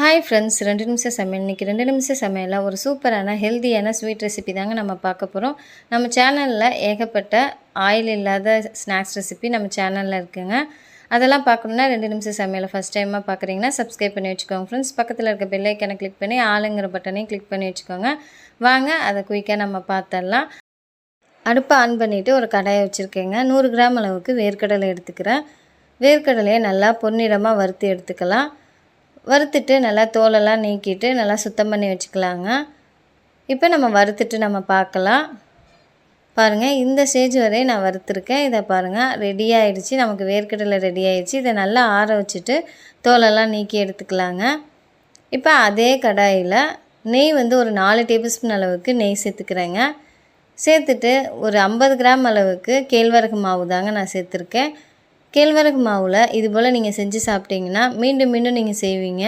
Hi friends ரெண்டு நிமிஷம் சமையல். இன்றைக்கி ரெண்டு நிமிஷம் சமையலில் ஒரு சூப்பரான ஹெல்த்தியான ஸ்வீட் ரெசிபி தாங்க நம்ம பார்க்க போகிறோம் நம்ம சேனலில் ஏகப்பட்ட ஆயில் இல்லாத ஸ்நாக்ஸ் ரெசிபி நம்ம சேனலில் இருக்குங்க. அதெல்லாம் பார்க்கணுன்னா ரெண்டு நிமிஷம் சமையலை ஃபஸ்ட் டைமாக பார்க்குறீங்கன்னா சப்ஸ்கிரைப் பண்ணி வச்சுக்கோங்க ஃப்ரெண்ட்ஸ் பக்கத்தில் இருக்க பெல்லைக்கனை கிளிக் பண்ணி ஆளுங்கிற பட்டனையும் கிளிக் பண்ணி வச்சுக்கோங்க. வாங்க அதை குயிக்காக நம்ம பார்த்துடலாம். அடுப்பை ஆன் பண்ணிவிட்டு ஒரு கடாயை வச்சுருக்கேங்க. நூறு கிராம் அளவுக்கு வேர்க்கடலை எடுத்துக்கிறேன். வேர்க்கடலையை நல்லா பொன்னிறமாக வறுத்து எடுத்துக்கலாம். வறுத்துட்டு நல்லா தோலெல்லாம் நீக்கிட்டு நல்லா சுத்தம் பண்ணி வச்சுக்கலாங்க. இப்போ நம்ம வறுத்துட்டு நம்ம பார்க்கலாம். பாருங்கள் இந்த ஸ்டேஜ் வரையும் நான் வறுத்துருக்கேன். இதை பாருங்கள் ரெடி ஆகிடுச்சி நமக்கு வேர்க்கடலை ரெடி ஆகிடுச்சி இதை நல்லா ஆற வச்சுட்டு தோலெல்லாம் நீக்கி எடுத்துக்கலாங்க. இப்போ அதே கடாயில் நெய் வந்து ஒரு நாலு டேபிள் ஸ்பூன் அளவுக்கு நெய் சேர்த்துக்கிறேங்க. சேர்த்துட்டு ஒரு ஐம்பது கிராம் அளவுக்கு கேழ்வரகு மாவு தாங்க நான் சேர்த்துருக்கேன். கேழ்வரகு மாவில் இது போல் நீங்கள் செஞ்சு சாப்பிட்டீங்கன்னா மீண்டும் மீண்டும் நீங்கள் செய்வீங்க.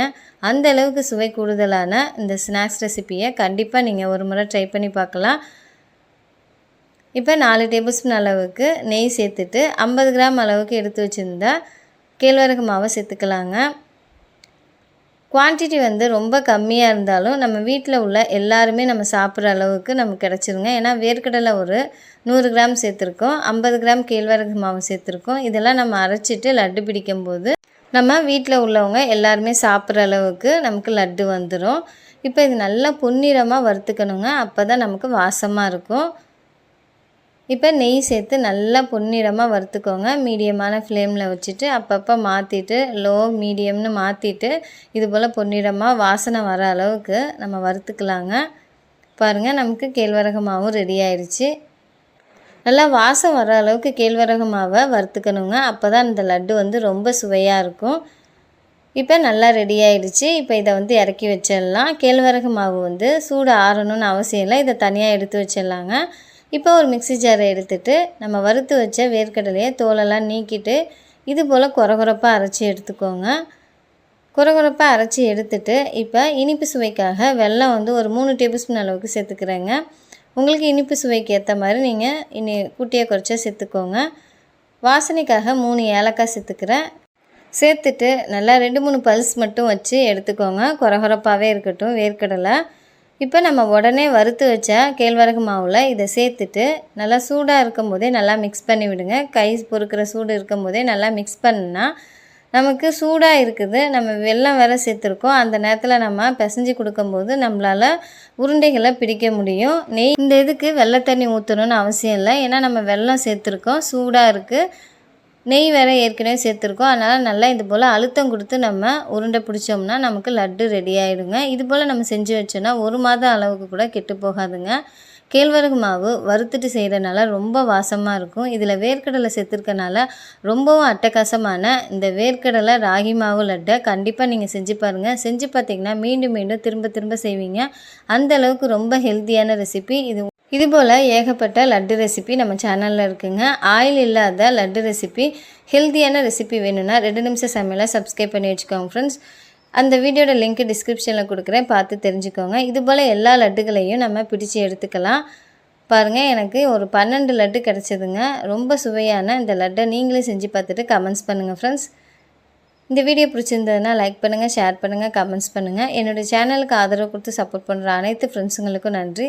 அந்த அளவுக்கு சுவை கூடுதலான இந்த ஸ்நாக்ஸ் ரெசிப்பியை கண்டிப்பாக நீங்கள் ஒரு முறை ட்ரை பண்ணி பார்க்கலாம். இப்போ நாலு டேபிள் ஸ்பூன் அளவுக்கு நெய் சேர்த்துட்டு ஐம்பது கிராம் அளவுக்கு எடுத்து வச்சுருந்தா கேழ்வரகு மாவை சேர்த்துக்கலாங்க. குவான்டிட்டி வந்து ரொம்ப கம்மியாக இருந்தாலும் நம்ம வீட்டில் உள்ள எல்லாருமே நம்ம சாப்பிட்ற அளவுக்கு நமக்கு கிடச்சிருங்க. ஏன்னா வேர்க்கடலை ஒரு நூறு கிராம் சேர்த்துருக்கோம். ஐம்பது கிராம் கேழ்வரகு மாவு சேர்த்துருக்கோம். இதெல்லாம் நம்ம அரைச்சிட்டு லட்டு பிடிக்கும்போது நம்ம வீட்டில் உள்ளவங்க எல்லாருமே சாப்பிட்ற அளவுக்கு நமக்கு லட்டு வந்துடும் இப்போ இது நல்லா பொன்னிறமாக வறுத்துக்கணுங்க. அப்போ தான் நமக்கு வாசமாக இருக்கும். இப்போ நெய் சேர்த்து நல்லா பொன்னிறமாக வறுத்துக்கோங்க. மீடியமான ஃப்ளேமில் வச்சுட்டு அப்பப்போ மாற்றிட்டு லோ மீடியம்னு மாற்றிட்டு இது போல் பொன்னிறமாக வாசனை வர அளவுக்கு நம்ம வறுத்துக்கலாங்க. பாருங்கள் நமக்கு கேழ்வரகு மாவும் ரெடி ஆயிடுச்சு நல்லா வாசம் வர அளவுக்கு கேழ்வரகு மாவை வறுத்துக்கணுங்க. அப்போ தான் இந்த லட்டு வந்து ரொம்ப சுவையாக இருக்கும். இப்போ நல்லா ரெடி ஆயிடுச்சு இப்போ இதை வந்து இறக்கி வச்சிடலாம். கேழ்வரகு மாவு வந்து சூடு ஆறணும்னு அவசியம் இல்லை. இதை தனியாக எடுத்து வச்சிடலாங்க. இப்போ ஒரு மிக்சி ஜாரை எடுத்துகிட்டு நம்ம வறுத்து வச்ச வேர்க்கடலையை தோலெல்லாம் நீக்கிட்டு இது போல் குறகுறப்பாக அரைச்சி எடுத்துக்கோங்க. குறகுறப்பாக அரைச்சி எடுத்துட்டு இப்போ இனிப்பு சுவைக்காக வெல்லம் வந்து ஒரு மூணு டேபிள் ஸ்பூன் அளவுக்கு சேர்த்துக்கிறேங்க. உங்களுக்கு இனிப்பு சுவைக்கு ஏற்ற மாதிரி நீங்கள் இனி குட்டியை குறைச்சா சேர்த்துக்கோங்க. வாசனைக்காக மூணு ஏலக்காய் சேர்த்துக்கிறேன். சேர்த்துட்டு நல்லா ரெண்டு மூணு பல்ஸ் மட்டும் வச்சு எடுத்துக்கோங்க. குறகுறப்பாகவே இருக்கட்டும் வேர்க்கடலை. இப்போ நம்ம உடனே வறுத்து வச்ச கேழ்வரகு மாவில் இதை சேர்த்துட்டு நல்லா சூடாக இருக்கும் போதே நல்லா மிக்ஸ் பண்ணி விடுங்க. கை பொறுக்கிற சூடு இருக்கும் போதே நல்லா மிக்ஸ் பண்ணால் நமக்கு சூடாக இருக்குது. நம்ம வெள்ளம் வேற சேர்த்துருக்கோம். அந்த நேரத்தில் நம்ம பிசைஞ்சு கொடுக்கும்போது நம்மளால் உருண்டைகளை பிடிக்க முடியும். நெய் இந்த இதுக்கு வெள்ளை தண்ணி ஊற்றணும்னு அவசியம் இல்லை. ஏன்னா நம்ம வெள்ளம் சேர்த்துருக்கோம். சூடாக இருக்குது நெய் வேறு ஏற்கனவே சேர்த்துருக்கோம். அதனால் நல்லா இது போல் அழுத்தம் கொடுத்து நம்ம உருண்டை பிடிச்சோம்னா நமக்கு லட்டு ரெடி ஆகிடுங்க இது போல் நம்ம செஞ்சு வச்சோன்னா ஒரு மாதம் அளவுக்கு கூட கெட்டு போகாதுங்க. கேழ்வரகு மாவு வறுத்துட்டு செய்கிறனால ரொம்ப வாசமாக இருக்கும். இதில் வேர்க்கடலை சேர்த்துருக்கனால ரொம்பவும் அட்டகாசமான இந்த வேர்க்கடலை ராகி மாவு லட்டை கண்டிப்பாக நீங்கள் செஞ்சு பாருங்கள் செஞ்சு பார்த்தீங்கன்னா மீண்டும் மீண்டும் திரும்ப திரும்ப செய்வீங்க. அந்த அளவுக்கு ரொம்ப ஹெல்த்தியான ரெசிபி இது இதுபோல் ஏகப்பட்ட லட்டு ரெசிபி நம்ம சேனலில் இருக்குங்க. ஆயில் இல்லாத லட்டு ரெசிபி ஹெல்த்தியான ரெசிபி வேணும்னா ரெண்டு நிமிஷம் சமையலை சப்ஸ்கிரைப் பண்ணி வச்சுக்கோங்க ஃப்ரெண்ட்ஸ் அந்த வீடியோட லிங்க் டிஸ்கிரிப்ஷனில் கொடுக்குறேன். பார்த்து தெரிஞ்சுக்கோங்க. இதுபோல் எல்லா லட்டுகளையும் நம்ம பிடிச்சி எடுத்துக்கலாம். பாருங்கள் எனக்கு ஒரு பன்னெண்டு லட்டு கிடச்சிதுங்க. ரொம்ப சுவையான இந்த லட்டை நீங்களே செஞ்சு பார்த்துட்டு கமெண்ட்ஸ் பண்ணுங்கள் ஃப்ரெண்ட்ஸ் இந்த வீடியோ பிடிச்சிருந்ததுன்னா லைக் பண்ணுங்கள் ஷேர் பண்ணுங்கள் கமெண்ட்ஸ் பண்ணுங்கள் என்னோடய சேனலுக்கு ஆதரவு கொடுத்து சப்போர்ட் பண்ணுற அனைத்து ஃப்ரெண்ட்ஸுங்களுக்கும் நன்றி.